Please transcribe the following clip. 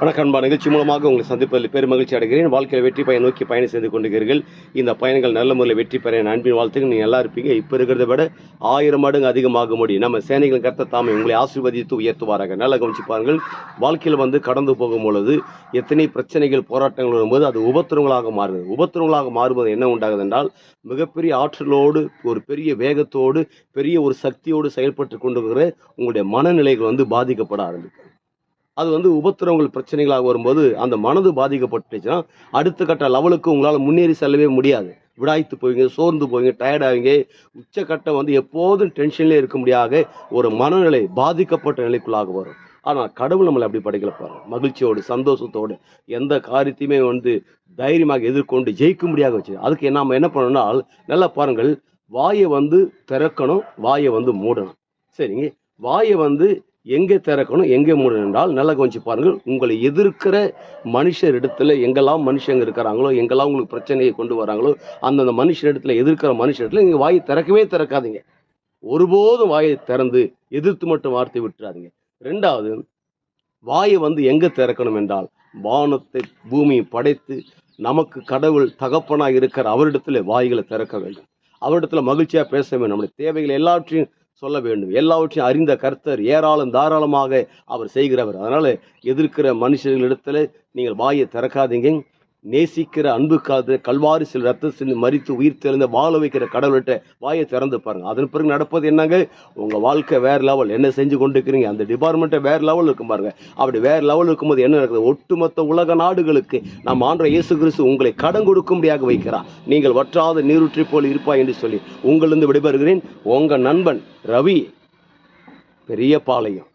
வணக்கம் அன்பா நிகழ்ச்சி மூலமாக உங்களை சந்திப்பதில் பெரும் மகிழ்ச்சி அடைகிறேன். வாழ்க்கையில் வெற்றி பயன் நோக்கி பயணம் செய்து கொண்டிருக்கிறீர்கள். இந்த பயணங்கள் நல்ல முறையில் வெற்றி பெற என் அன்பின் வாழ்த்துக்கள். நீங்கள் நல்லா இருப்பீங்க. இப்போ இருக்கிறத விட ஆயிரம் மடங்கு அதிகமாக முடியும். நம்ம சேனைகள் கருத்த தாமே உங்களை ஆசீர்வதித்து உயர்த்துவாராங்க நல்லா கவனிச்சு பாருங்கள் வாழ்க்கையில் வந்து கடந்து போகும் பொழுது எத்தனை பிரச்சனைகள் போராட்டங்கள் வரும்போது அது உபத்திரங்களாக மாறுது. உபத்திரங்களாக மாறுவது என்ன உண்டாகுது என்றால் மிகப்பெரிய ஆற்றலோடு ஒரு பெரிய வேகத்தோடு பெரிய ஒரு சக்தியோடு செயல்பட்டு கொண்டு உங்களுடைய மனநிலைகள் வந்து பாதிக்கப்பட ஆரம்பிக்கும். அது வந்து உபத்திரவங்கள் பிரச்சனைகளாக வரும்போது அந்த மனது பாதிக்கப்பட்டுச்சுன்னா அடுத்த கட்ட லெவலுக்கு உங்களால் முன்னேறி செல்லவே முடியாது. விடாய்த்து போவீங்க சோர்ந்து போவீங்க டயர்டாவீங்க உச்சக்கட்டம் வந்து எப்போதும் டென்ஷன்லேயே இருக்க முடியாத ஒரு மனநிலை பாதிக்கப்பட்ட நிலைக்குள்ளாக வரும். ஆனால் கடவுள் நம்மளை அப்படி படைக்கல பாருங்க. மகிழ்ச்சியோடு சந்தோஷத்தோடு எந்த காரியத்தையுமே வந்து தைரியமாக எதிர்கொண்டு ஜெயிக்க முடியாத வச்சு. அதுக்கு நம்ம என்ன பண்ணணும்னா நல்லா பாருங்கள். வாயை வந்து திறக்கணும் வாயை வந்து மூடணும். சரிங்க? வாயை வந்து எங்கே திறக்கணும் எங்கே மூடணும் என்றால் நல்லா கொஞ்சம் பாருங்கள் உங்களை எதிர்க்கிற மனுஷர் இடத்துல எங்கெல்லாம் மனுஷங்க இருக்கிறாங்களோ எங்கெல்லாம் உங்களுக்கு பிரச்சனையை கொண்டு வராங்களோ அந்தந்த மனுஷர் இடத்துல எதிர்க்கிற மனுஷ இடத்துல நீங்கள் வாயை திறக்கவே திறக்காதீங்க. ஒருபோதும் வாயை திறந்து எதிர்த்து மட்டும் வார்த்தை விட்டுறாதீங்க. ரெண்டாவது வாயை வந்து எங்கே திறக்கணும் என்றால் வானத்தை பூமியை படைத்து நமக்கு கடவுள் தகப்பனாக இருக்கிற அவரிடத்துல வாய்களை திறக்க வேண்டும். அவரிடத்துல மகிழ்ச்சியாக பேச வேண்டும். நம்முடைய தேவைகள் எல்லாவற்றையும் சொல்ல வேண்டும். எல்லாவற்றையும் அறிந்த கர்த்தர் ஏராளம் தாராளமாக அவர் செய்கிறவர். அதனால் எதிர்க்கிற மனுஷர்களிடத்தில் நீங்கள் வாயை திறக்காதீங்க. நேசிக்கிற அன்பு காது கல்வாரி சில ரத்த சிந்து மறித்து உயிர் தெளிந்த வாழ வைக்கிற கடவுள்கிட்ட வாயை திறந்து பாருங்க. அதன் பிறகு நடப்பது என்னங்க? உங்க வாழ்க்கை வேற லெவல் என்ன செஞ்சு கொண்டு இருக்கிறீங்க அந்த டிபார்ட்மெண்ட்டை வேற லெவல் இருக்கும் பாருங்க. அப்படி வேற லெவல் இருக்கும்போது என்ன நடக்குது? ஒட்டுமொத்த உலக நாடுகளுக்கு நம் ஆண்ட இயேசு கிறிஸ்து உங்களை கடன் கொடுக்கும்படியாக வைக்கிறார். நீங்கள் வற்றாத நீருற்றி போல் இருப்பாய் என்று சொல்லி உங்களிருந்து விடைபெறுகிறேன். உங்க நண்பன் ரவி பெரிய பாளையம்